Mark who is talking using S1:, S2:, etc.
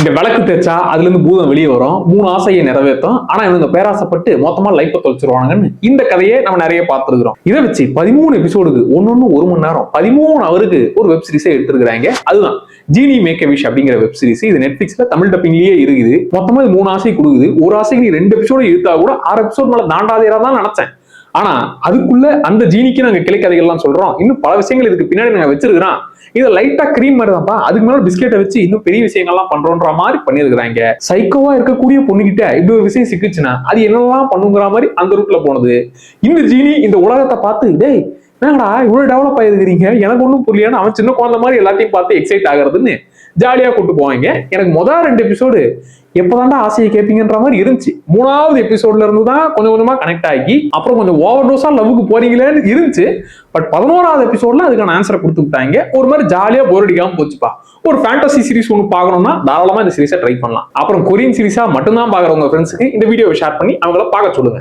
S1: இந்த விளக்கு தேய்ச்சா அதுல இருந்து பூதம் வெளியே வரும். மூணு ஆசையை நிறைவேற்றும். ஆனா இவங்க பேராசைப்பட்டு மொத்தமா லைஃப்பை தொலைச்சிருவானுங்கன்னு இந்த கதையை நம்ம நிறைய பார்த்துருக்கிறோம். இதை வச்சு பதிமூணு எபிசோடுக்கு ஒன்னொன்னு ஒரு மணி நேரம் பதிமூணு அவருக்கு ஒரு வெப் சீரிஸே எடுத்திருக்கிறாங்க. அதுதான் ஜீனி மேக் விஷ் அப்படிங்கிற வெப் சீரிஸ் இது நெட்ஃபிளிக்ஸ்ல தமிழ் டப்பிங்லயே இருக்குது. மொத்தமா இது மூணு ஆசை கொடுக்குது. ஒரு ஆசைக்கு ரெண்டு எபிசோடு இழுத்தா கூட ஆறு எபிசோட் மேல தாண்டாதேரா தான் நினைச்சேன். ஆனா அதுக்குள்ள அந்த ஜீனிக்கு நாங்க கிளைக்கதைகள்லாம் சொல்றோம். இன்னும் பல விஷயங்கள் இதுக்கு பின்னாடி நாங்க வச்சிருக்கிறோம். இதை லைட்டா கிரீம் மாதிரி தான்ப்பா. அதுக்கு மேல பிஸ்கெட்டை வச்சு இன்னும் பெரிய விஷயங்கள்லாம் பண்றோன்ற மாதிரி பண்ணிருக்கிறாங்க சைக்கோவா இருக்கக்கூடிய பொண்ணுகிட்ட இப்படி ஒரு விஷயம் சிக்கிச்சுன்னா அது என்னெல்லாம் பண்ணுங்கிற மாதிரி அந்த ரூட்ல போனது. இந்த ஜீனி இந்த உலகத்தை பார்த்து டேய் என்னடா இவ்வளவு டெவலப் ஆயிருக்கிறீங்க? எனக்கு ஒன்றும் புரியலன்னு அவன் சின்ன குழந்தை மாதிரி எல்லாத்தையும் பார்த்து எக்ஸைட் ஆகுறதுன்னு ஜாலியா கூட்டு போவாங்க. எனக்கு முதல் ரெண்டு எபிசோடு எப்பதான்டா ஆசையை கேட்பீங்கன்ற மாதிரி இருந்துச்சு. மூணாவது எபிசோட்ல இருந்து தான் கொஞ்சம் கொஞ்சமா கனெக்ட் ஆகி அப்புறம் கொஞ்சம் ஓவர் டோஸா லவ்வுக்கு போறீங்களேன்னு இருந்துச்சு. பட் பதினோராவது எபிசோட்ல அதுக்கான ஆன்சரை கொடுத்துட்டாங்க ஒரு மாதிரி ஜாலியா போர் அடிக்காம போச்சுப்பா. ஒரு ஃபேண்டசி சீரிஸ் ஒன்று பார்க்கணும்னா தாராளமா இந்த சீரிஸை ட்ரை பண்ணலாம். அப்புறம் கொரியன் சீரிஸா மட்டும்தான் பார்க்குறவங்க ஃப்ரெண்ட்ஸுக்கு இந்த வீடியோவை ஷேர் பண்ணி அவங்கள பார்க்க சொல்லுங்க.